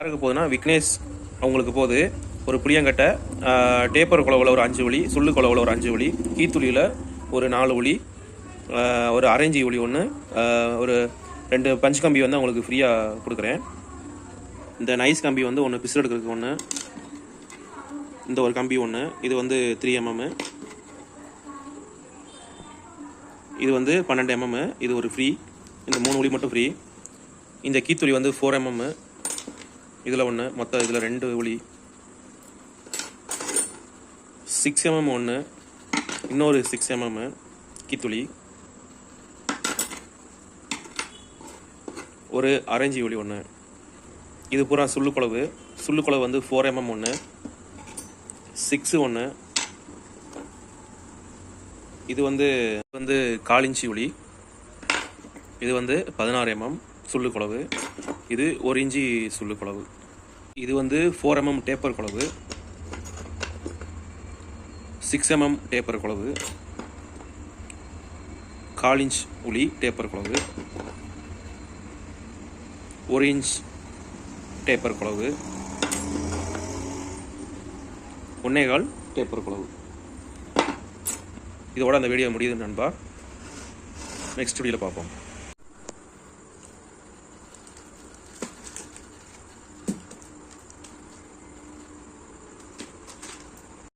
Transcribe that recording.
யாருக்கு போகுதுன்னா விக்னேஷ் அவங்களுக்கு போகுது. ஒரு புளியங்கட்டை டேப்பர் குழவுல ஒரு அஞ்சு ஒளி சுள்ளு குழவுல ஒரு அஞ்சு ஒளி கீத்துளியில் ஒரு நாலு ஒளி ஒரு அரைஞ்சி ஒளி ஒன்று ஒரு ரெண்டு பஞ்ச் கம்பி வந்து அவங்களுக்கு ஃப்ரீயாக கொடுக்குறேன். இந்த நைஸ் கம்பி வந்து ஒன்று பிசு எடுக்கிறதுக்கு ஒன்று இந்த ஒரு கம்பி ஒன்று இது வந்து த்ரீ எம்எம்மு இது வந்து பன்னெண்டு எம்எம்மு இது ஒரு ஃப்ரீ இந்த மூணு ஒளி மட்டும் ஃப்ரீ இந்த கீத்துளி வந்து ஃபோர் எம்எம்மு இதில் ஒன்று மொத்தம் இதில் ரெண்டு ஒளி. சிக்ஸ் எம்எம் ஒன்று இன்னொரு சிக்ஸ் எம்எம் கீத்துளி. ஒரு அரேஞ்சி ஒளி ஒன்று இது பூரா சுள்ளு குழவு. சுள்ளு வந்து ஃபோர் எம்எம் ஒன்று சிக்ஸு ஒன்று இது வந்து வந்து காலிஞ்சி ஒளி. இது வந்து பதினாறு எம்எம் சுள்ளு இது ஒரு இஞ்சி சுள்ளு இது வந்து ஃபோர் எம்எம் டேப்பர் குழவு சிக்ஸ் எம்எம் டேப்பர் குழவு கால் இன்ச் உளி டேப்பர் குழவு ஒரு இன்ச் டேப்பர் குழவு ஒன்னேகால் டேப்பர் குழவு இதோட அந்த வீடியோ முடியுது நண்பா. நெக்ஸ்ட் வீடியோவில் பார்ப்போம்.